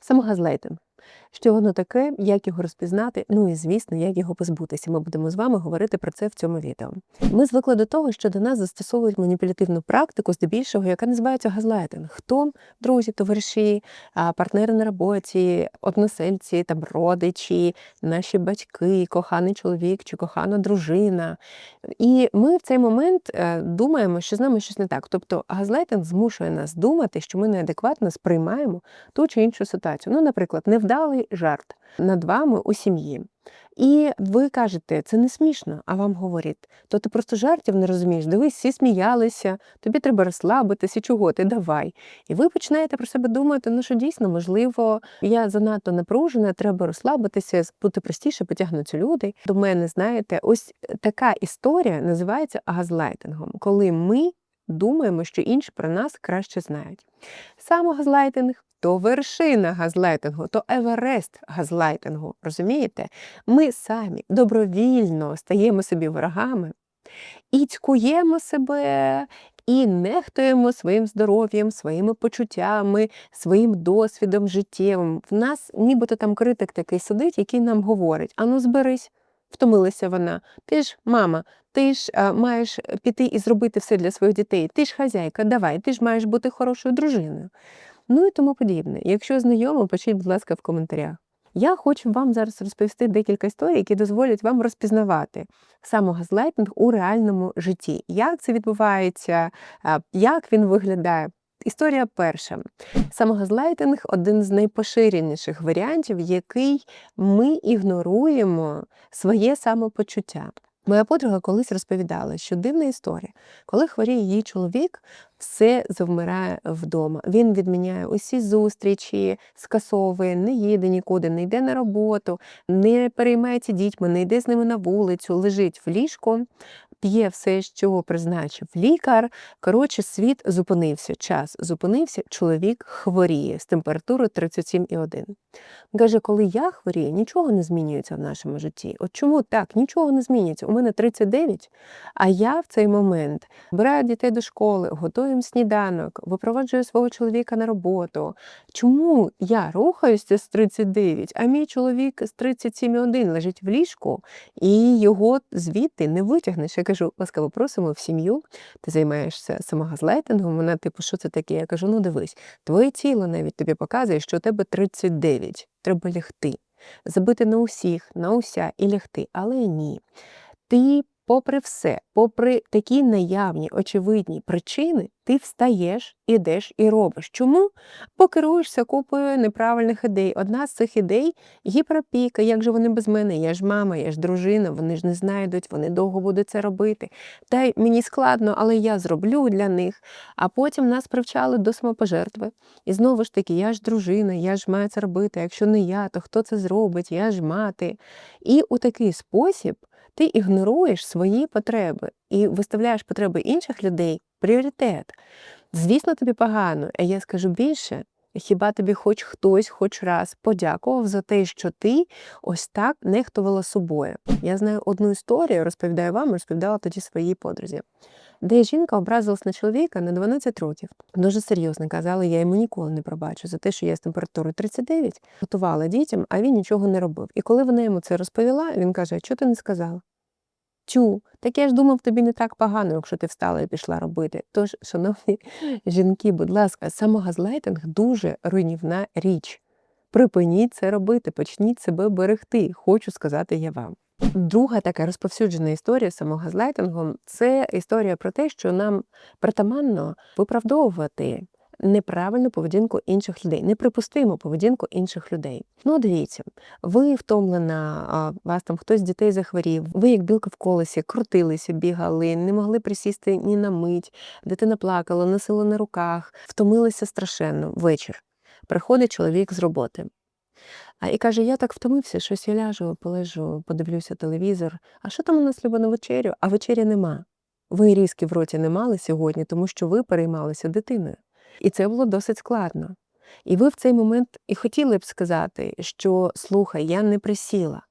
Самогазлайтинг. Що воно таке, як його розпізнати, ну і звісно, як його позбутися. Ми будемо з вами говорити про це в цьому відео. Ми звикли до того, що до нас застосовують маніпулятивну практику, здебільшого, яка називається газлайтинг. Хто друзі, товариші, партнери на роботі, односельці, там родичі, наші батьки, коханий чоловік чи кохана дружина. І ми в цей момент е, думаємо, що з нами щось не так. Тобто газлайтинг змушує нас думати, що ми неадекватно сприймаємо ту чи іншу ситуацію. Ну, наприклад, невдалий жарт над вами у сім'ї. І ви кажете, це не смішно, а вам говорять, то ти просто жартів не розумієш, дивись, всі сміялися, тобі треба розслабитися, чого ти давай. І ви починаєте про себе думати, ну що дійсно, можливо, я занадто напружена, треба розслабитися, бути простіше, потягнуться люди. До мене, знаєте, ось така історія називається газлайтингом, коли ми думаємо, що інші про нас краще знають. Самогазлайтинг то вершина газлайтингу, то еверест газлайтингу. Розумієте? Ми самі добровільно стаємо собі ворогами і цькуємо себе, і нехтуємо своїм здоров'ям, своїми почуттями, своїм досвідом життєвим. В нас нібито там критик такий сидить, який нам говорить: ану, зберись. Втомилася вона. Ти ж мама, ти ж а, маєш піти і зробити все для своїх дітей. Ти ж хазяйка, давай, ти ж маєш бути хорошою дружиною. Ну і тому подібне. Якщо знайомо, пишіть, будь ласка, в коментарях. Я хочу вам зараз розповісти декілька історій, які дозволять вам розпізнавати самогазлайтинг у реальному житті. Як це відбувається, як він виглядає. Історія перша. Самогазлайтинг один з найпоширеніших варіантів, який ми ігноруємо своє самопочуття. Моя подруга колись розповідала, що дивна історія, коли хворіє її чоловік, все завмирає вдома. Він відміняє усі зустрічі, скасовує, не їде нікуди, не йде на роботу, не переймається дітьми, не йде з ними на вулицю, лежить в ліжку, п'є все, що призначив лікар. Коротше, світ зупинився, час зупинився, чоловік хворіє з температурою 37,1. Каже, коли я хворію, нічого не змінюється в нашому житті. От чому так? Нічого не змінюється. У мене 39, а я в цей момент збираю дітей до школи, готую їм сніданок, випроваджую свого чоловіка на роботу. Чому я рухаюся з 39, а мій чоловік з 37,1 лежить в ліжку, і його звідти не витягнеш? Кажу, ласкаво просимо в сім'ю, ти займаєшся самогазлайтингом. Вона, типу, що це таке? Я кажу, ну дивись, твоє тіло навіть тобі показує, що у тебе 39, треба лягти. Забити на усіх, на уся і лягти. Але ні. Ти попри все, попри такі наявні, очевидні причини, ти встаєш, ідеш і робиш. Чому? Бо керуєшся купою неправильних ідей. Одна з цих ідей гіперопіка, як же вони без мене? Я ж мама, я ж дружина, вони ж не знайдуть, вони довго будуть це робити. Та й мені складно, але я зроблю для них. А потім нас привчали до самопожертви. І знову ж таки, я ж дружина, я ж маю це робити. Якщо не я, то хто це зробить? Я ж мати. І у такий спосіб ти ігноруєш свої потреби і виставляєш потреби інших людей пріоритет. Звісно, тобі погано, а я скажу більше. Хіба тобі хоч хтось, хоч раз подякував за те, що ти ось так нехтувала собою? Я знаю одну історію, розповідаю вам, розповідала тоді своїй подрузі, де жінка образилась на чоловіка на 12 років. Дуже серйозно казала, я йому ніколи не пробачу за те, що я з температурою 39 готувала дітям, а він нічого не робив. І коли вона йому це розповіла, він каже: чого ти не сказала? Тю, так я ж думав, тобі не так погано, якщо ти встала і пішла робити. Тож, шановні жінки, будь ласка, самогазлайтинг дуже руйнівна річ. Припиніть це робити, почніть себе берегти, хочу сказати я вам. Друга така розповсюджена історія самогазлайтингом це історія про те, що нам притаманно виправдовувати неправильну поведінку інших людей, неприпустиму поведінку інших людей. Ну, дивіться, ви втомлена, вас там хтось з дітей захворів, ви, як білка в колесі, крутилися, бігали, не могли присісти ні на мить, дитина плакала, носила на руках, втомилися страшенно вечір. Приходить чоловік з роботи. А і каже: я так втомився, щось я ляжу, полежу, подивлюся телевізор. А що там у нас любо на вечерю? А вечері нема. Ви різки в роті не мали сьогодні, тому що ви переймалися дитиною. І це було досить складно. І ви в цей момент і хотіли б сказати, що слухай, я не присіла.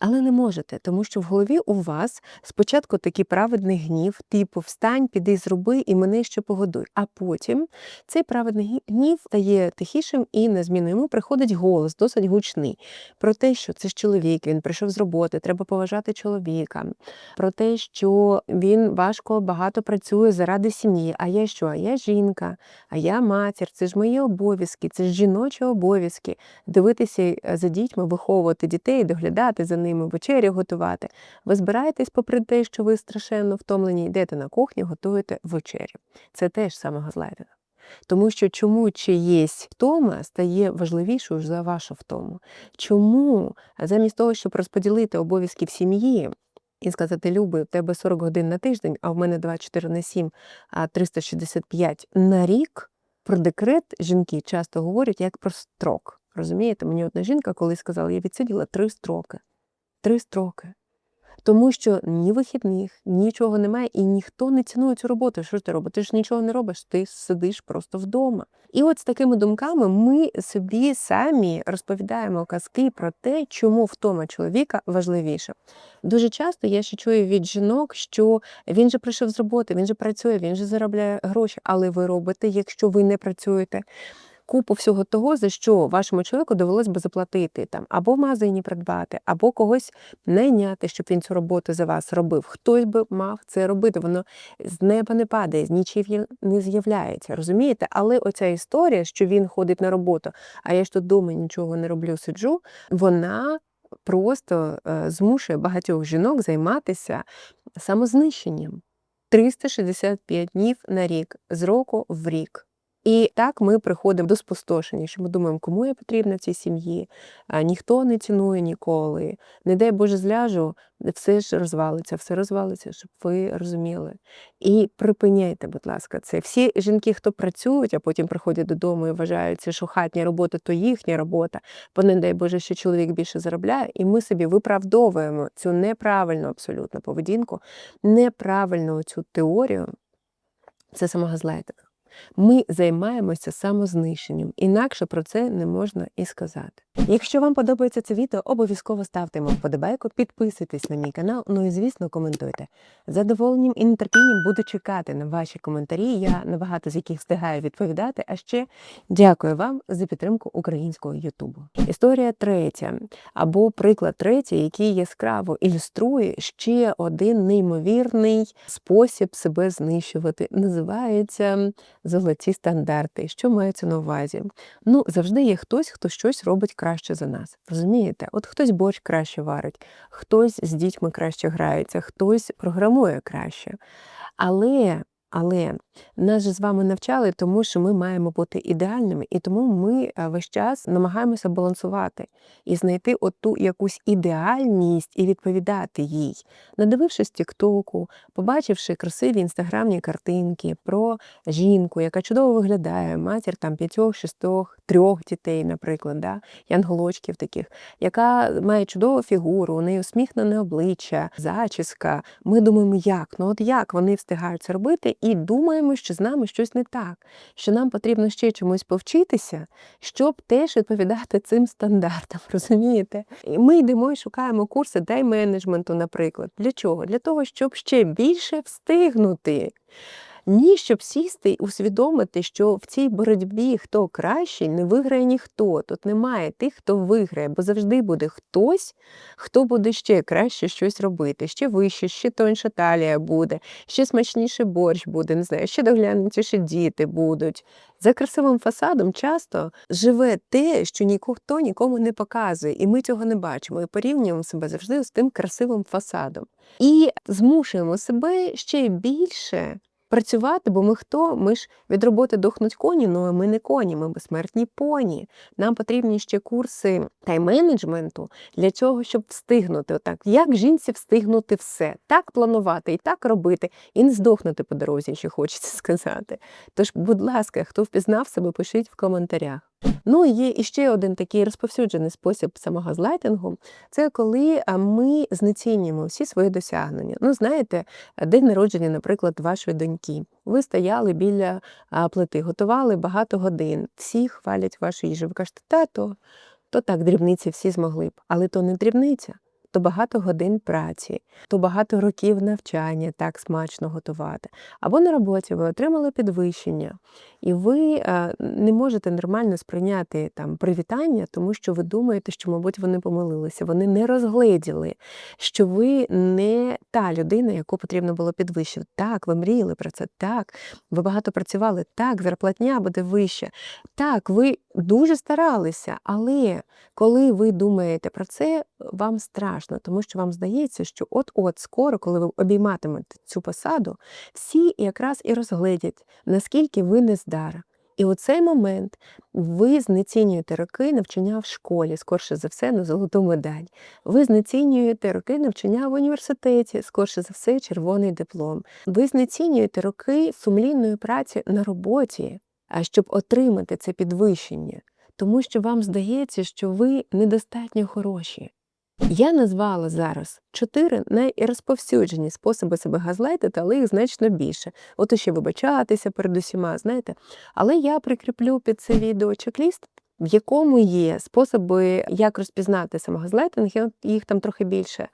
Але не можете, тому що в голові у вас спочатку такий праведний гнів, типу встань, піди зроби і мене ще погодуй. А потім цей праведний гнів стає тихішим і на зміну йому приходить голос, досить гучний, про те, що це ж чоловік, він прийшов з роботи, треба поважати чоловіка, про те, що він важко багато працює заради сім'ї. А я що? А я жінка, а я матір, це ж мої обов'язки, це ж жіночі обов'язки. Дивитися е, за дітьми, виховувати дітей, доглядати за ними, вечерю готувати. Ви збираєтесь, попри те, що ви страшенно втомлені, йдете на кухню, готуєте вечерю. Це теж самогазлайтинг. Тому що чому чиєсь втома стає важливішою за вашу втому? Чому замість того, щоб розподілити обов'язки в сім'ї і сказати, Люби, в тебе 40 годин на тиждень, а в мене 24 на 7, а 365 на рік, про декрет жінки часто говорять як про строк. Розумієте, мені одна жінка колись сказала, я відсиділа три строки. Три строки. Тому що ні вихідних, нічого немає, і ніхто не цінує цю роботу. Що ж ти робиш? Ти ж нічого не робиш, ти сидиш просто вдома. І от з такими думками ми собі самі розповідаємо казки про те, чому втома чоловіка важливіша. Дуже часто я ще чую від жінок, що він же прийшов з роботи, він же працює, він же заробляє гроші, але ви робите, якщо ви не працюєте. Купу всього того, за що вашому чоловіку довелось би заплатити там або в магазині придбати, або когось найняти, щоб він цю роботу за вас робив. Хтось би мав це робити. Воно з неба не падає, з нічів не з'являється. Розумієте? Але оця історія, що він ходить на роботу, а я ж тут вдома нічого не роблю, сиджу, вона просто е, змушує багатьох жінок займатися самознищенням. 365 днів на рік, з року в рік. І так ми приходимо до спустошення, що ми думаємо, кому я потрібна в цій сім'ї, ніхто не цінує ніколи. Не дай Боже зляжу, все ж розвалиться, все розвалиться, щоб ви розуміли. І припиняйте, будь ласка, це. Всі жінки, хто працюють, а потім приходять додому і вважаються, що хатня робота то їхня робота, бо не дай Боже, що чоловік більше заробляє, і ми собі виправдовуємо цю неправильну абсолютно поведінку, неправильну цю теорію. Це самогазлайтинг. Ми займаємося самознищенням, інакше про це не можна і сказати. Якщо вам подобається це відео, обов'язково ставте йому вподобайку, підписуйтесь на мій канал, ну і звісно, коментуйте. Задоволенням і нетерпінням буду чекати на ваші коментарі. Я набагато з яких встигаю відповідати. А ще дякую вам за підтримку українського Ютубу. Історія третя або приклад третій, який яскраво ілюструє ще один неймовірний спосіб себе знищувати. Називається золоті стандарти. Що мається на увазі? Ну, завжди є хтось, хто щось робить краще за нас. Розумієте? От хтось борщ краще варить, хтось з дітьми краще грається, хтось програмує краще. Але. Але нас же з вами навчали, тому що ми маємо бути ідеальними, і тому ми е, весь час намагаємося балансувати і знайти оту якусь ідеальність і відповідати їй, надивившись Тіктоку, побачивши красиві інстаграмні картинки про жінку, яка чудово виглядає, матір там п'ятьох, шістох, трьох дітей, наприклад, да? янголочків таких, яка має чудову фігуру, у неї усміхнене обличчя, зачіска. Ми думаємо, як? Ну от як вони встигають це робити, і думаємо, що з нами щось не так, що нам потрібно ще чомусь повчитися, щоб теж відповідати цим стандартам. Розумієте? І ми йдемо і шукаємо курси дай-менеджменту, наприклад. Для чого? Для того, щоб ще більше встигнути. Ні, щоб сісти і усвідомити, що в цій боротьбі хто кращий, не виграє ніхто. Тут немає тих, хто виграє, бо завжди буде хтось, хто буде ще краще щось робити, ще вище, ще тоньша талія буде, ще смачніше борщ буде, не знаю, ще доглянутіші діти будуть. За красивим фасадом часто живе те, що ніхто нікому не показує, і ми цього не бачимо. І порівнюємо себе завжди з тим красивим фасадом. І змушуємо себе ще більше працювати, бо ми хто? Ми ж від роботи дохнуть коні, ну ми не коні, ми безсмертні поні. Нам потрібні ще курси тайм-менеджменту для цього, щоб встигнути. Отак, як жінці встигнути все, так планувати і так робити, і не здохнути по дорозі, що хочеться сказати. Тож, будь ласка, хто впізнав себе, пишіть в коментарях. Ну і є іще один такий розповсюджений спосіб самогазлайтингу це коли ми знецінюємо всі свої досягнення. Ну, знаєте, день народження, наприклад, вашої доньки. Ви стояли біля плити, готували багато годин. Всі хвалять вашу їжу. Ви кажете, та то, то так, дрібниці всі змогли б. Але то не дрібниця. То багато годин праці, то багато років навчання так смачно готувати. Або на роботі ви отримали підвищення, і ви е, не можете нормально сприйняти там привітання, тому що ви думаєте, що, мабуть, вони помилилися. Вони не розгледіли, що ви не та людина, яку потрібно було підвищити. Так, ви мріяли про це, так, ви багато працювали, так, зарплатня буде вища. Так, ви дуже старалися, але коли ви думаєте про це, вам страшно, тому що вам здається, що от-от скоро, коли ви обійматимете цю посаду, всі якраз і розгледять, наскільки ви нездара. І у цей момент ви знецінюєте роки навчання в школі, скорше за все, на золоту медаль. Ви знецінюєте роки навчання в університеті, скорше за все, червоний диплом. Ви знецінюєте роки сумлінної праці на роботі, а щоб отримати це підвищення, тому що вам здається, що ви недостатньо хороші. Я назвала зараз чотири найрозповсюджені способи себе газлайтити, але їх значно більше. От ще вибачатися перед усіма, знаєте. Але я прикріплю під це відео чек-ліст, в якому є способи, як розпізнати самогазлайтинг, їх там трохи більше.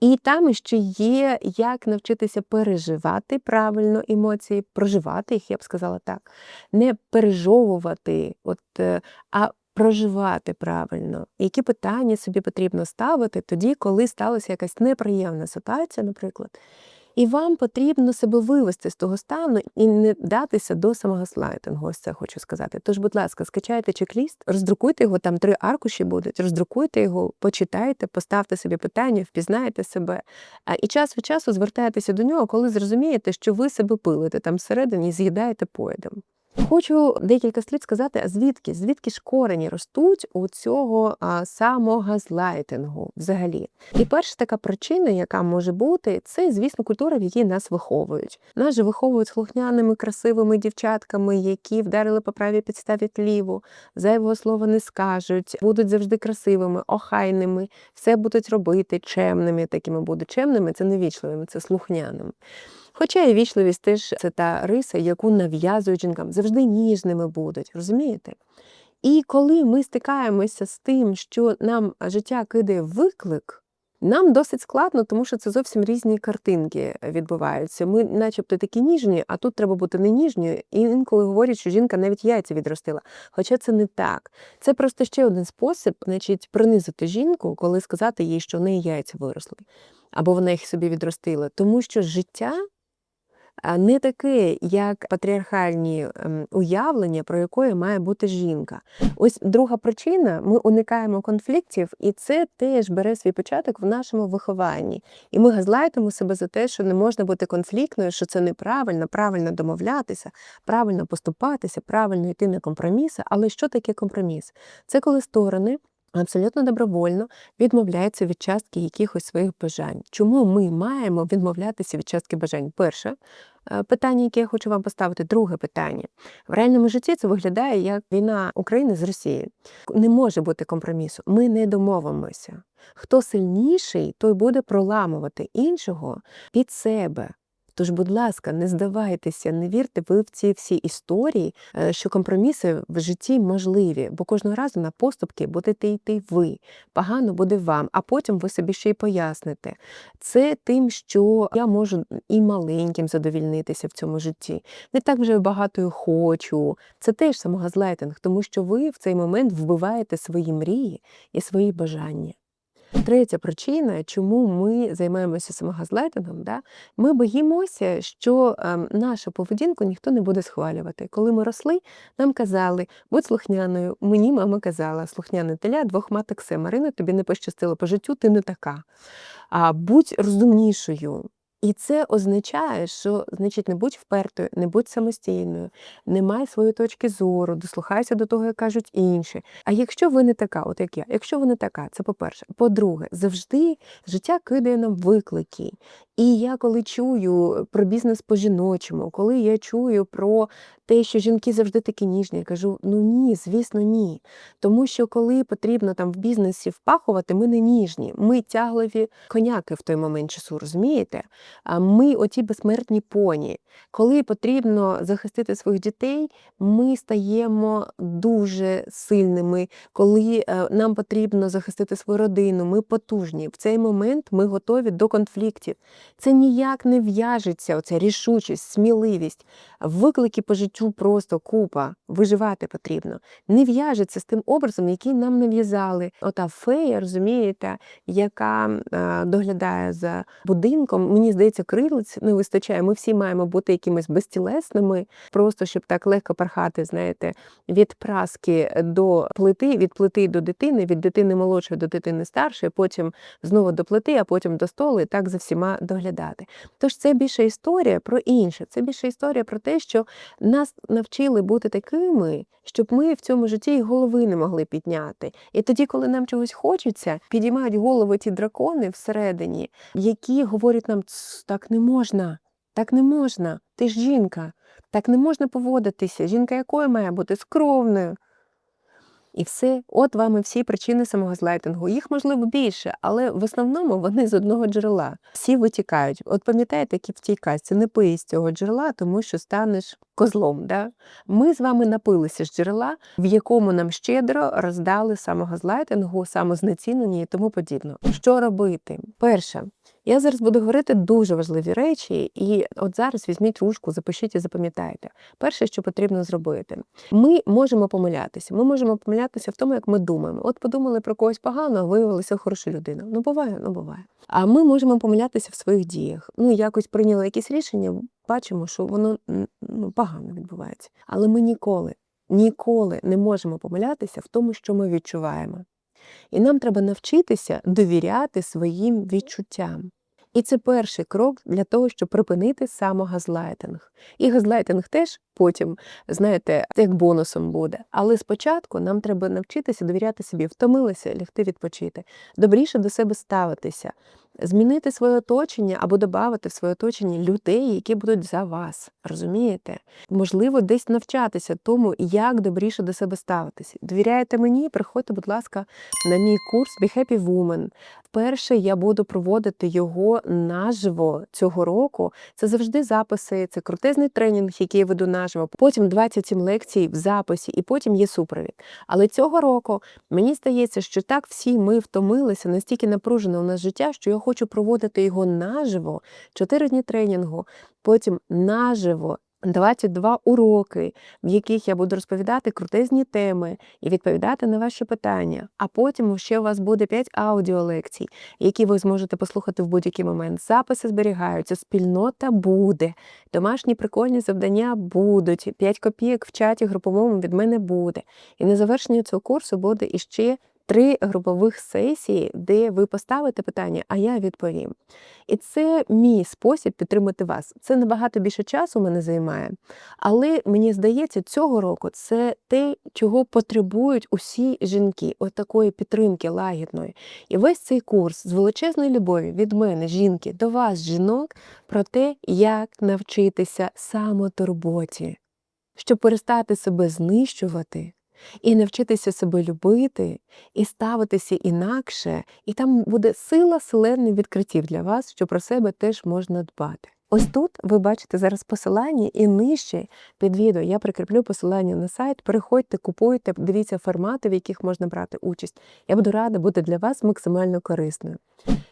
І там ще є, як навчитися переживати правильно емоції, проживати їх, я б сказала так, не пережовувати, от, е, а проживати правильно, які питання собі потрібно ставити тоді, коли сталася якась неприємна ситуація, наприклад. І вам потрібно себе вивести з того стану і не датися до самогаслайтингу, ось це хочу сказати. Тож, будь ласка, скачайте чек-ліст, роздрукуйте його, там три аркуші будуть, роздрукуйте його, почитайте, поставте собі питання, впізнаєте себе. І час від часу звертайтеся до нього, коли зрозумієте, що ви себе пилите там всередині і з'їдаєте поїдом. Хочу декілька слів сказати, а звідки звідки ж корені ростуть у цього а, самогазлайтингу взагалі. І перша така причина, яка може бути, це, звісно, культура, в якій нас виховують. Нас же виховують слухняними, красивими дівчатками, які вдарили по правій підставі тліву, зайвого слова не скажуть, будуть завжди красивими, охайними, все будуть робити чемними, такими будуть чемними, це не вічливими, це слухняними. Хоча і вічливість теж це та риса, яку нав'язують жінкам, завжди ніжними будуть, розумієте? І коли ми стикаємося з тим, що нам життя кидає виклик, нам досить складно, тому що це зовсім різні картинки відбуваються. Ми, начебто, такі ніжні, а тут треба бути не ніжньою. І інколи говорять, що жінка навіть яйця відростила. Хоча це не так. Це просто ще один спосіб, значить, принизити жінку, коли сказати їй, що в неї яйця виросли, або вона їх собі відростила. Тому що життя не таке, як патріархальні ем, уявлення, про якою має бути жінка. Ось друга причина: ми уникаємо конфліктів, і це теж бере свій початок в нашому вихованні. І ми газлайтимо себе за те, що не можна бути конфліктною, що це неправильно, правильно домовлятися, правильно поступатися, правильно йти на компроміси. Але що таке компроміс? Це коли сторони абсолютно добровольно відмовляються від частки якихось своїх бажань. Чому ми маємо відмовлятися від частки бажань? Перше е, питання, яке я хочу вам поставити, друге питання. В реальному житті це виглядає як війна України з Росією. Не може бути компромісу. Ми не домовимося. Хто сильніший, той буде проламувати іншого під себе. Тож, будь ласка, не здавайтеся, не вірте ви в ці всі історії, е, що компроміси в житті можливі, бо кожного разу на поступки будете йти ви. Погано буде вам, а потім ви собі ще й поясните. Це тим, що я можу і маленьким задовільнитися в цьому житті. Не так вже багато хочу. Це теж самогазлайтинг, тому що ви в цей момент вбиваєте свої мрії і свої бажання. Третя причина, чому ми займаємося самогазлайтингом, да? ми боїмося, що е, нашу поведінку ніхто не буде схвалювати. Коли ми росли, нам казали, будь слухняною. Мені мама казала, слухняне теля, двох маток се. Марина, тобі не пощастило по життю, ти не така. А будь розумнішою. І це означає, що значить, не будь впертою, не будь самостійною, не май своєї точки зору, дослухайся до того, як кажуть інші. А якщо ви не така, от як я, якщо ви не така, це по-перше. По-друге, завжди життя кидає нам виклики. І я коли чую про бізнес по-жіночому, коли я чую про те, що жінки завжди такі ніжні, я кажу: ну ні, звісно, ні. Тому що коли потрібно там в бізнесі впахувати, ми не ніжні, ми тяглові коняки в той момент часу, розумієте? А ми оті безсмертні поні. Коли потрібно захистити своїх дітей, ми стаємо дуже сильними. Коли е, нам потрібно захистити свою родину, ми потужні. В цей момент ми готові до конфліктів. Це ніяк не в'яжеться, оця рішучість, сміливість, виклики по життю просто купа, виживати потрібно. Не в'яжеться з тим образом, який нам нав'язали. Ота фея, розумієте, яка е, доглядає за будинком. Мені здається, крилиць не вистачає. Ми всі маємо бути якимись безтілесними, просто щоб так легко пархати, знаєте, від праски до плити, від плити до дитини, від дитини молодшої до дитини старшої, потім знову до плити, а потім до столу, і так за всіма доглядати. Тож це більше історія про інше. Це більше історія про те, що нас навчили бути такими, щоб ми в цьому житті і голови не могли підняти. І тоді, коли нам чогось хочеться, підіймають голови ті дракони всередині, які говорять нам, так не можна, так не можна, ти ж жінка, так не можна поводитися. Жінка якою має бути скромною. І все, от вам і всі причини самогазлайтингу. Їх можливо більше, але в основному вони з одного джерела. Всі витікають. От пам'ятаєте, які в тій казці, не пий з цього джерела, тому що станеш козлом. Да? Ми з вами напилися з джерела, в якому нам щедро роздали самогазлайтингу, самознецінення і тому подібне. Що робити? Перше, я зараз буду говорити дуже важливі речі, і от зараз візьміть ручку, запишіть і запам'ятайте. Перше, що потрібно зробити, ми можемо помилятися. Ми можемо помилятися в тому, як ми думаємо. От подумали про когось погано, а виявилася хороша людина. Ну буває, ну буває. А ми можемо помилятися в своїх діях. Ну якось прийняли якісь рішення, бачимо, що воно ну, погано відбувається. Але ми ніколи, ніколи не можемо помилятися в тому, що ми відчуваємо. І нам треба навчитися довіряти своїм відчуттям. І це перший крок для того, щоб припинити самогазлайтинг. І газлайтинг теж потім, знаєте, як бонусом буде. Але спочатку нам треба навчитися довіряти собі, втомилися, лягти відпочити, добріше до себе ставитися, змінити своє оточення або додати в своє оточення людей, які будуть за вас. Розумієте? Можливо, десь навчатися тому, як добріше до себе ставитися. Довіряєте мені? Приходьте, будь ласка, на мій курс Be Happy Woman. Вперше я буду проводити його наживо цього року. Це завжди записи, це крутезний тренінг, який я веду наживо. Потім 27 лекцій в записі, і потім є супровід. Але цього року мені здається, що так всі ми втомилися, настільки напружене у нас життя, що я хочу проводити його наживо, 4 дні тренінгу, потім наживо. 22 уроки, в яких я буду розповідати крутезні теми і відповідати на ваші питання. А потім ще у вас буде 5 аудіолекцій, які ви зможете послухати в будь-який момент. Записи зберігаються, спільнота буде, домашні прикольні завдання будуть, 5 копійок в чаті груповому від мене буде. І на завершення цього курсу буде іще три групових сесії, де ви поставите питання, а я відповім. І це мій спосіб підтримати вас. Це набагато більше часу мене займає, але мені здається, цього року це те, чого потребують усі жінки, от такої підтримки лагідної. І весь цей курс з величезної любові від мене, жінки, до вас, жінок, про те, як навчитися самотурботі, щоб перестати себе знищувати. І навчитися себе любити, і ставитися інакше, і там буде сила селених відкриттів для вас, що про себе теж можна дбати. Ось тут ви бачите зараз посилання, і нижче під відео я прикріплю посилання на сайт. Переходьте, купуйте, дивіться формати, в яких можна брати участь. Я буду рада бути для вас максимально корисною.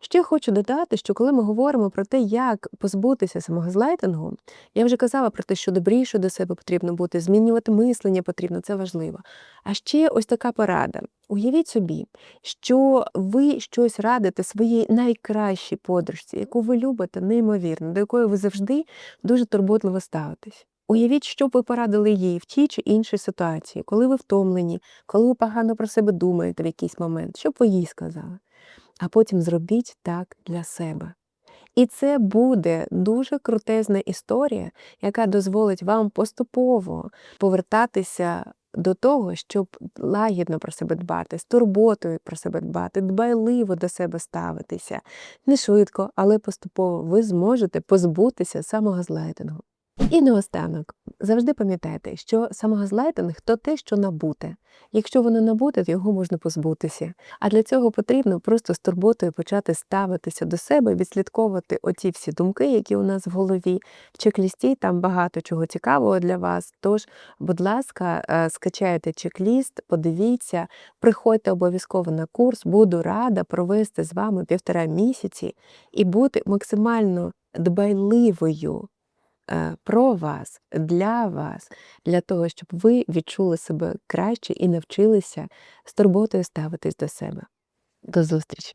Ще хочу додати, що коли ми говоримо про те, як позбутися самогазлайтингу, я вже казала про те, що добріше до себе потрібно бути, змінювати мислення потрібно, це важливо. А ще ось така порада. Уявіть собі, що ви щось радите своїй найкращій подружці, яку ви любите неймовірно, до якої ви завжди дуже турботливо ставитесь. Уявіть, що б ви порадили їй в тій чи іншій ситуації, коли ви втомлені, коли ви погано про себе думаєте в якийсь момент, що б ви їй сказали? А потім зробіть так для себе. І це буде дуже крутезна історія, яка дозволить вам поступово повертатися до того, щоб лагідно про себе дбати, з турботою про себе дбати, дбайливо до себе ставитися. Не швидко, але поступово ви зможете позбутися самогазлайтингу. І наостанок, завжди пам'ятайте, що самогазлайтинг то те, що набуте. Якщо воно набуте, то його можна позбутися. А для цього потрібно просто з турботою почати ставитися до себе, відслідковувати оці всі думки, які у нас в голові. В чек-лісті там багато чого цікавого для вас. Тож, будь ласка, е, скачайте чек-ліст, подивіться, приходьте обов'язково на курс. Буду рада провести з вами півтора місяці і бути максимально дбайливою про вас, для вас, для того, щоб ви відчули себе краще і навчилися з турботою ставитись до себе. До зустрічі!